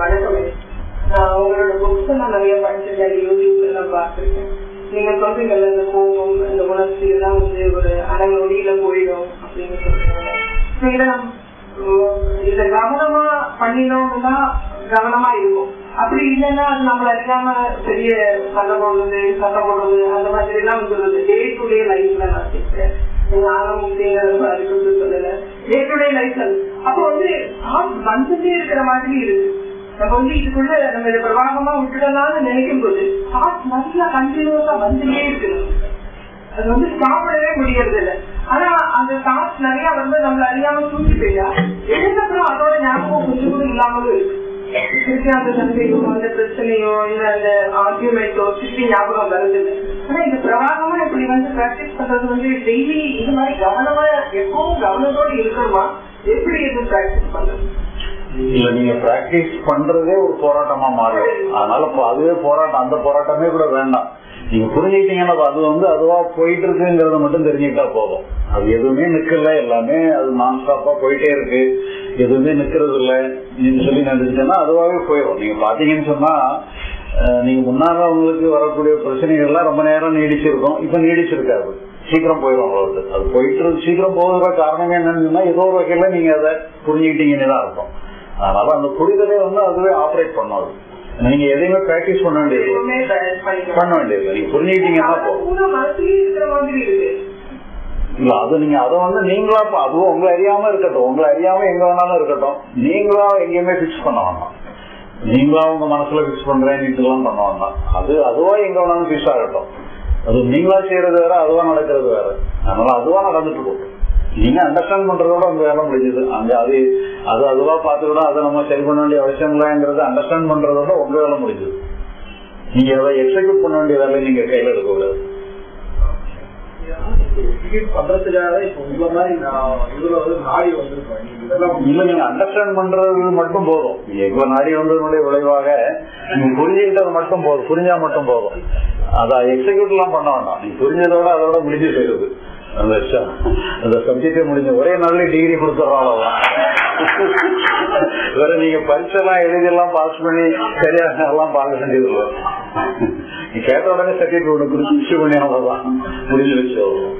வணக்கம். நான் உங்களோட புக்ஸ் நான் நிறைய படிச்சிருக்கேன். யூடியூப்ல எல்லாம் பார்த்திருக்கேன். நீங்க சொல்றீங்கல்ல இந்த கோபம் இந்த உணர்ச்சி எல்லாம் வந்து ஒரு அரை நொடியில போயிடும் அப்படின்னு சொல்றீங்க So இதை நம்ம, இதை கவனமா பண்ணினோம்னா கவனமா இருக்கும். அப்படி இல்லைன்னா அது நம்மள அறியாம பெரிய சண்டை போடுறது சண்டை போடுறது அந்த மாதிரி எல்லாம் வந்துருது. டே டு டே லைஃப்ல நான் கேட்கிறேன் ஞானம் இருக்கிறது சொல்லல. டே டு டே லைஃப் அப்போ வந்து ஆஃப் வந்துட்டே இருக்கிற மாதிரி இருக்கு. நம்ம வந்து இதுக்குள்ள நம்ம இதை பிரபாகமா விட்டுடலாம்னு நினைக்கும் போது தாட் நல்லா கண்டினியூஸா வந்துட்டே இருக்கணும் அது வந்து சாப்பிடவே முடியறது இல்ல ஆனா அந்த தாட்ஸ் நிறைய வந்து நம்மள அறியாம தூக்கி போயா எழுந்தப்புறம் அதோட ஞாபகம் கொஞ்சம் கூட இல்லாமலும் இருக்கு. அந்த சந்தேகம் அந்த பிரச்சனையோ இல்ல அந்த ஆர்கியூமெண்டோ திருப்பி ஞாபகம் வருது ஆனா இந்த பிரவாகமா இப்படி வந்து பிராக்டிஸ் பண்றது வந்து டெய்லி இந்த மாதிரி கவனமா எப்பவும் கவனத்தோடு இருக்கணுமா? எப்படி இது பிராக்டிஸ் பண்றது? இல்ல நீங்க பிராக்டிஸ் பண்றதே ஒரு போராட்டமா மாறும். அதனால அதுவே போராட்டம். அந்த போராட்டமே கூட வேண்டாம். நீங்க புரிஞ்சுக்கிட்டீங்கன்னா அது வந்து அதுவா போயிட்டு இருக்குங்கிறத மட்டும் தெரிஞ்சுக்கிட்டா போதும். அது எதுவுமே நிக்கல. எல்லாமே அது நான் ஸ்டாப்பா போயிட்டே இருக்கு. எதுவுமே நிக்கிறது இல்ல. நீங்க சொல்லி நினைச்சிட்டேன்னா அதுவாகவே போயிடும் நீங்க பாத்தீங்கன்னு சொன்னா நீங்க முன்னால உங்களுக்கு வரக்கூடிய பிரச்சனைகள்லாம் ரொம்ப நேரம் நீடிச்சிருக்கும். இப்ப நீடிச்சிருக்காது. சீக்கிரம் போயிடும் அவ்வளவு அது போயிட்டு சீக்கிரம் போகிற காரணமே என்னன்னு சொன்னா ஏதோ ஒரு வகையில நீங்க அதை புரிஞ்சுக்கிட்டீங்கன்னு தான் இருக்கும் அதனால அந்த புரிதலே வந்து அதுவே ஆப்ரேட் பண்ணும் அது நீங்க எதையுமே பிராக்டிஸ் பண்ண வேண்டியது. பண்ண வேண்டியது. நீங்க புரிஞ்சுக்கிட்டீங்கன்னா போதும். இல்ல அது நீங்க அதை வந்து நீங்களா அதுவும் உங்களை அறியாம இருக்கட்டும். உங்களை அறியாம எங்க வேணாலும் இருக்கட்டும். நீங்களா எங்கேயுமே பிக்ஸ் பண்ண வேண்டாம் நீங்களா உங்க மனசுல பிக்ஸ் பண்றேன் எல்லாம் பண்ண வேண்டாம் அது அதுவா எங்க வேணாலும் பிக்ஸ் ஆகட்டும். அது நீங்களா செய்யறது வேற அதுவா நடக்கிறது வேற. அதனால அதுவா நடந்துட்டு போகும். நீங்க அண்டர்ஸ்டாண்ட் பண்றதோட உங்க வேலை முடிஞ்சது. அந்த அது அது அதுவா பார்த்துக்கிடும் அதை நம்ம சரி பண்ண வேண்டிய அவசியம் இல்லைங்கிறது அண்டர்ஸ்டாண்ட் பண்றதோட உங்க வேலை முடிஞ்சது. நீங்க அதை எக்ஸிக்யூட் பண்ண வேண்டிய வேலையை நீங்க கையில எடுக்க கூடாது டிக்கெட் பண்றதுக்காக இப்போ உங்களை நான் இதுல வந்து நாடி வந்திருக்கேன் இல்ல நீங்க அண்டர்ஸ்டாண்ட் பண்றது மட்டும் போதும். நீங்க இவ்வளவு நாடி வந்ததனுடைய விளைவாக நீங்க புரிஞ்சுக்கிட்டது மட்டும் போதும். புரிஞ்சா மட்டும் போதும். அத எக்ஸிக்யூட் எல்லாம் பண்ண வேண்டாம். நீங்க புரிஞ்சதோட அதோட முடிஞ்சு போயிருது அந்த சப்ஜெக்ட் அந்த முடிஞ்ச ஒரே நாள்ல டிகிரி கொடுத்துறோம் அவ்வளவுதான் வேற நீங்க பரிசெல்லாம் எழுதி எல்லாம் பாஸ் பண்ணி சரியா எல்லாம் பார்க்க வேண்டியது நீ கேட்ட உடனே சர்டிபிகேட் ஒன்று கொடுத்து இஷ்யூ பண்ணி அவ்வளவுதான் முடிஞ்சு வச்சு அவ்வளவுதான்